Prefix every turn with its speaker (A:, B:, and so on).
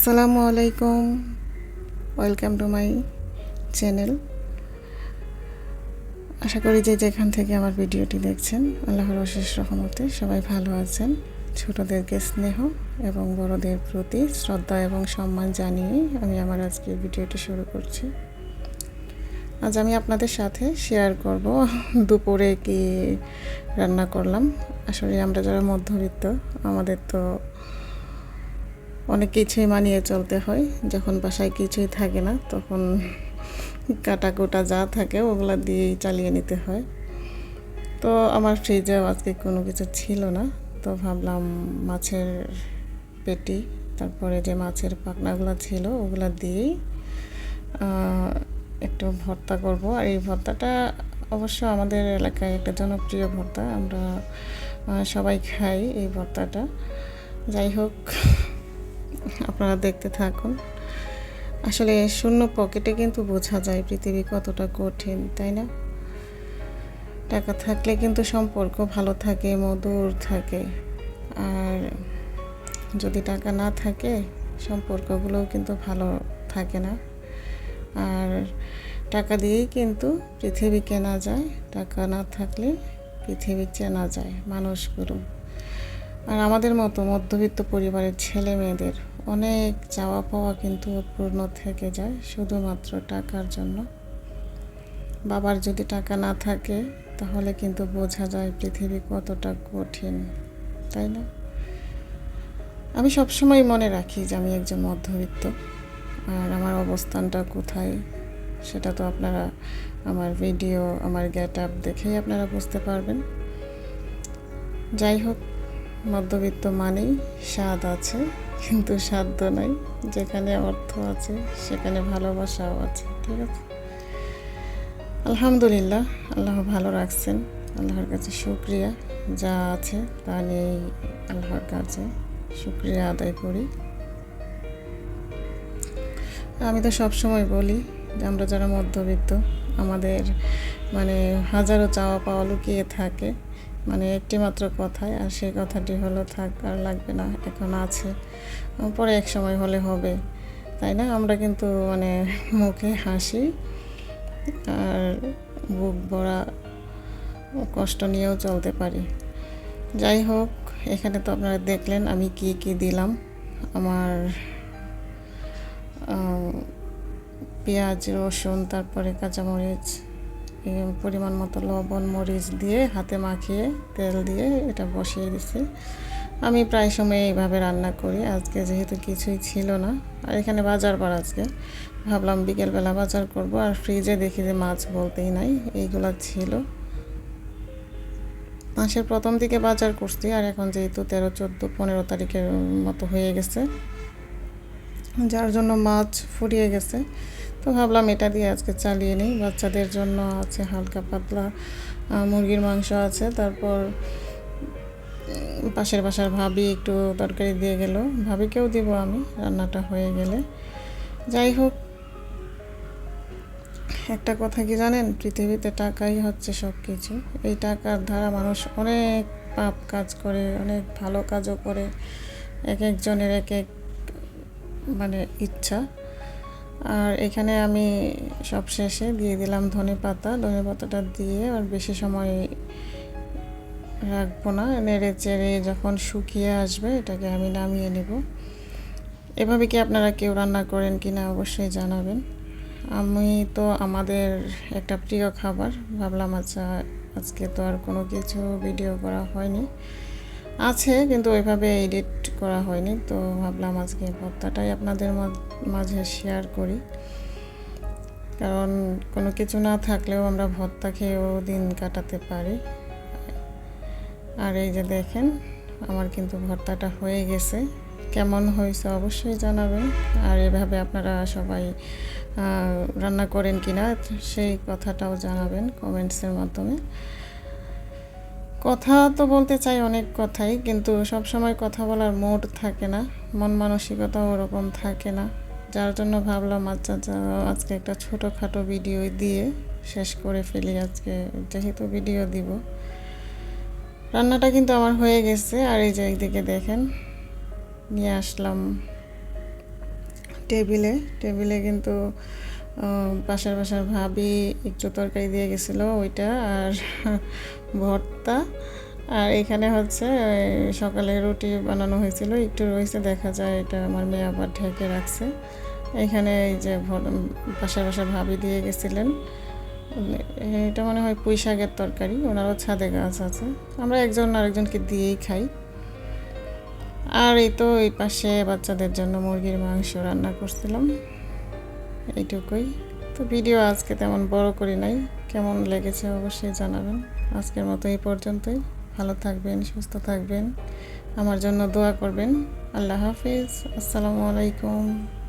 A: আসসালামু আলাইকুম। Welcome to my channel আশা করি যে যেখান থেকে আমার ভিডিওটি দেখছেন, আল্লাহর অশেষ রহমতে সবাই ভালো আছেন। ছোটদেরকে স্নেহ এবং বড়দের প্রতি শ্রদ্ধা এবং সম্মান জানিয়ে আমি আমার আজকের ভিডিওটি শুরু করছি। আজ আমি আপনাদের সাথে শেয়ার করব দুপুরে কি রান্না করলাম। আসলে আমরা যারা মধ্যবিত্ত, আমাদের তো অনেক কিছুই মানিয়ে চলতে হয়। যখন বাসায় কিছুই থাকে না, তখন কাটা কোটা যা থাকে ওগুলো দিয়েই চালিয়ে নিতে হয়। তো আমার ফ্রিজেও আজকে কোনো কিছু ছিল না। তো ভাবলাম মাছের পেটি, তারপরে যে মাছের পাখনাগুলো ছিল ওগুলো দিয়েই একটু ভর্তা করব। আর এই ভর্তাটা অবশ্য আমাদের এলাকায় একটা জনপ্রিয় ভর্তা। আমরা সবাই খাই এই ভর্তাটা। যাই হোক আপনারা দেখতে থাকুন। আসলে শূন্য পকেটে কিন্তু বোঝা যায় পৃথিবী কতটা কঠিন, তাই না? টাকা থাকলে কিন্তু সম্পর্ক ভালো থাকে, মধুর থাকে। আর যদি টাকা না থাকে, সম্পর্কগুলোও কিন্তু ভালো থাকে না। আর টাকা দিয়েই কিন্তু পৃথিবী কেনা যায়, টাকা না থাকলে পৃথিবী চেনা যায় মানুষগুলো। আর আমাদের মতো মধ্যবিত্ত পরিবারের ছেলে মেয়েদের অনেক চাওয়া পাওয়া কিন্তু অপূর্ণ থেকে যায়, শুধুমাত্র টাকার জন্য। বাবার যদি টাকা না থাকে, তাহলে কিন্তু বোঝা যায় পৃথিবী কতটা কঠিন, তাই না? আমি সবসময় মনে রাখি যে আমি একজন মধ্যবিত্ত, আর আমার অবস্থানটা কোথায় সেটা তো আপনারা আমার ভিডিও, আমার গেট আপ দেখেই আপনারা বুঝতে পারবেন। যাই হোক, মধ্যবিত্ত মানেই স্বাদ আছে। কিন্তু সাধ্য নাই। যেখানে অর্থ আছে, সেখানে ভালোবাসাও আছে, ঠিক আছে? আলহামদুলিল্লাহ, আল্লাহ ভালো রাখছেন। আল্লাহর কাছে শুক্রিয়া। যা আছে তা নিয়েই আল্লাহর কাছে শুক্রিয়া আদায় করি। আমি তো সবসময় বলি যে, আমরা যারা মধ্যবিত্ত, আমাদের মানে হাজারো চাওয়া পাওয়া লুকিয়ে থাকে মানে একটি মাত্র কথায় আর সেই কথাটি হলো, থাক, আর লাগবে না, এখন আছে। পরে এক সময় হলে হবে। তাই না? আমরা কিন্তু মানে মুখে হাসি আর বুক ভরা কষ্ট নিয়েও চলতে পারি। যাই হোক, এখানে তো আপনারা দেখলেন আমি কি কি দিলাম। আমার পেঁয়াজ, রসুন, তারপরে কাঁচামরিচ পরিমাণ মতো লবণ, মরিচ দিয়ে হাতে মাখিয়ে তেল দিয়ে এটা বসিয়ে দিছি। আমি প্রায় সময় এইভাবে রান্না করি। আজকে যেহেতু কিছুই ছিল না। আর এখানে বাজার বার আজকে। ভাবলাম বিকেলবেলা বাজার করব। আর ফ্রিজে দেখি যে মাছ বলতেই নাই, এইগুলো ছিল। মাসের প্রথম দিকে বাজার করছি। আর এখন যেহেতু তেরো, চোদ্দ, পনেরো তারিখের মতো হয়ে গেছে, যার জন্য মাছ ফুরিয়ে গেছে। তো ভাবলাম এটা দিয়ে আজকে চালিয়ে নিই। বাচ্চাদের জন্য আছে হালকা পাতলা মুরগির মাংস আছে। তারপর পাশের বাসার ভাবি একটু তরকারি দিয়ে গেল। ভাবিকেও দিব আমি, রান্নাটা হয়ে গেলে। যাই হোক, একটা কথা কি জানেন? পৃথিবীতে টাকাই হচ্ছে সব কিছু এই টাকার দ্বারা মানুষ অনেক পাপ কাজ করে, অনেক ভালো কাজও করে। এক একজনের এক এক মানে ইচ্ছা। আর এখানে আমি সব শেষে দিয়ে দিলাম ধনে পাতা। ধনে পাতাটা দিয়ে আর বেশি সময় রাখব না। নেড়ে চেড়ে যখন শুকিয়ে আসবে এটাকে আমি নামিয়ে নেব। এভাবে কি আপনারা কেউ রান্না করেন কি না অবশ্যই জানাবেন। আমি তো আমাদের একটা প্রিয় খাবার, ভাবলাম আচ্ছা আজকে তো আর কোনো কিছু ভিডিও করা হয়নি। আছে, কিন্তু ওইভাবে এডিট করা হয়নি, তো ভাবলাম আজকে ভর্তাটাই আপনাদের মাঝে শেয়ার করি। কারণ কোনো কিছু না থাকলেও আমরা ভর্তা খেয়েও দিন কাটাতে পারি। আর এই যে দেখেন, আমার কিন্তু ভর্তাটা হয়ে গেছে। কেমন হয়েছে অবশ্যই জানাবেন। আর এভাবে আপনারা সবাই রান্না করেন কিনা, সেই কথাটাও জানাবেন কমেন্টসের মাধ্যমে। কথা তো বলতে চাই অনেক কথাই, কিন্তু সব সময় কথা বলার মোড থাকে না, মন মানসিকতাও ওরকম থাকে না। যার জন্য ভাবলাম আচ্ছা আজকে একটা ছোটোখাটো ভিডিও দিয়ে শেষ করে ফেলি আজকে, যেহেতু ভিডিও দিব। রান্নাটা কিন্তু আমার হয়ে গেছে, আর এই যে একদিকে দেখেন, নিয়ে আসলাম টেবিলে। টেবিলে কিন্তু পাশের বাসার ভাবি একটু তরকারি দিয়ে গেছিল ওইটা আর ভর্তা। আর এখানে হচ্ছে সকালে রুটি বানানো হয়েছিল, একটু রয়েছে, দেখা যায় এটা আমার মেয়ে আবার ঢেকে রাখছে। এখানে এই যে পাশের বাসার ভাবি দিয়ে গেছিলেন। এটা মনে হয় পুঁই শাকের তরকারি, ওনারও ছাদে গাছ আছে। আমরা একজন আরেকজনকে দিয়েই খাই। আর এই তো এই পাশে বাচ্চাদের জন্য মুরগির মাংস রান্না করছিলাম। এইটুকুই। তো ভিডিও আজকে তেমন বড় করি নাই। কেমন লেগেছে অবশ্যই জানাবেন। আজকের মতো এই পর্যন্তই। ভালো থাকবেন, সুস্থ থাকবেন। আমার জন্য দোয়া করবেন। আল্লাহ হাফিজ। আসসালামু আলাইকুম।